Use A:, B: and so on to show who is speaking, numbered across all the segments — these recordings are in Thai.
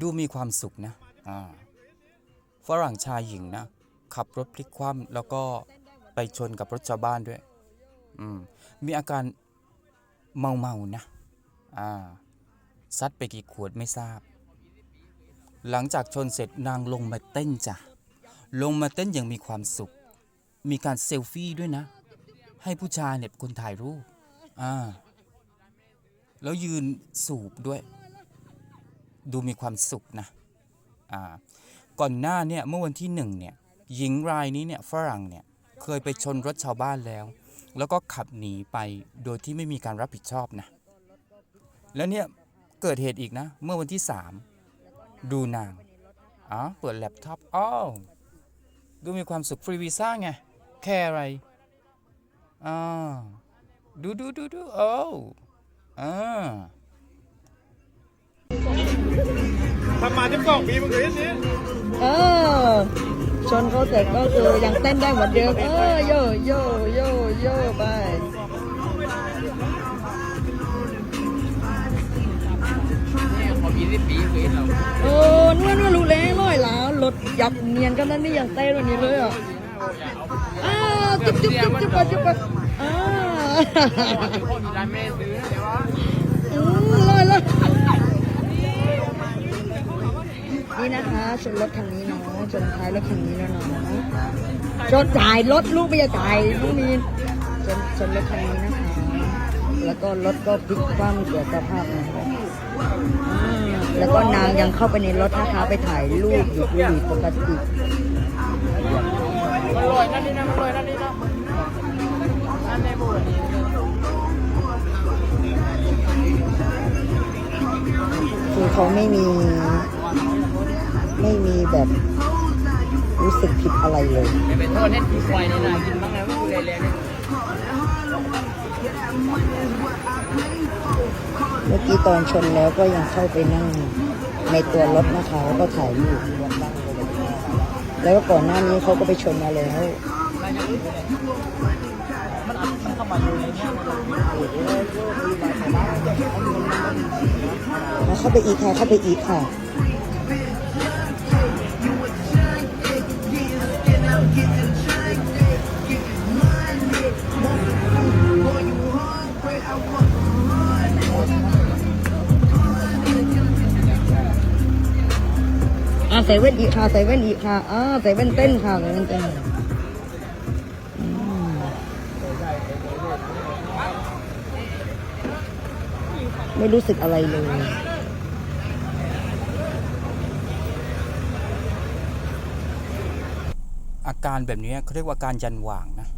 A: ดูมีความสุขนะอ่าฝรั่งชายหญิงนะ ขับรถพลิกคว่ำแล้วก็ไปชนกับรถชาวบ้านด้วย อืม มีอาการเมาเมานะ อ่า ซัดไปกี่ขวดไม่ทราบ หลังจากชนเสร็จนางลงมาเต้นจ้ะ ลงมาเต้นอย่างมีความสุข มีการเซลฟี่ด้วยนะ ให้ผู้ชายเนี่ยคนถ่ายรูป อ่า แล้วยืนสูบด้วย ดูมีความสุขนะก่อนหน้าเนี่ยเมื่อวันที่หนึ่งเนี่ยหญิงรายนี้เนี่ยฝรั่งเนี่ยเคยไปชนรถชาวบ้านแล้ว แล้วก็ขับหนีไปโดยที่ไม่มีการรับผิดชอบนะแล้วเนี่ยเกิดเหตุอีกนะ เมื่อวันที่สามดูนางอ๋อเปิดแล็ปท็อปอ้าวดูมีความสุขฟรีวีซ่าไงแค่อะไรอ่าดูดูดูดูโอ้อ่า
B: ทำมาที่กล่องปีมึงเคยเห็นนี่
C: เออ ชนเขาเสร็จก็คือยังเต้นได้เหมือนเดิมเออโยโยโยโยไปโอ้นวลนวลรู้แล้วร้อยแล้วรถยับเนียนกันนั่นนี่ยังเต้นวันนี้เลยอะอ้าวจุ๊บจุ๊บจุ๊บจุ๊บจุ๊บจุ๊บอ้าวอืมเลยเลย นี่นะคะชนรถคันนี้เนาะชนท้ายรถคันนี้แล้วเนาะชนถ่ายรถลูกไม่ใช่ถ่ายลูกนี้ชนชนรถคันนี้นะคะ แล้วก็รถก็พลิกคว่ำเสียสภาพนะคะแล้วก็นางยังเข้าไปในรถนะคะไปถ่ายรูปอยู่บุหรี่ปกติ
B: มันลอยนั่นนี่นะมันลอยนั่นนี่นะนั่นในบูนี่
C: คื เขาไม่มี ไม่มีแบบรู้สึกผิดอะไรเลย
B: อย่าไปโทษเล่นผีควายนี่นะกินบ้างไงว่เลยเลยเมื่
C: อกี้ตอนชนแล้วก็ยังเข้าไปนั่งในตัวรถนะคะแล้วก็ถ่ายรูปแล้วก็ก่อนหน้านี้เขาก็ไปชนมาแล้ว แล้วเข้าไปอีกค่ะ เข้าไปอีกค่ะอ่าใส่แว่นอีกค่ะใส่แว่นอีกค่ะอ่าใส่แว่นเต้นค่ะใส่แว่นเต้น ไม่รู้สึกอะไรเลย
A: อาการแบบนี้เขาเรียกว่าการยันหว่างนะ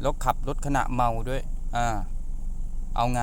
A: แล้วขับรถขณะเมาด้วย อ่า เอาไง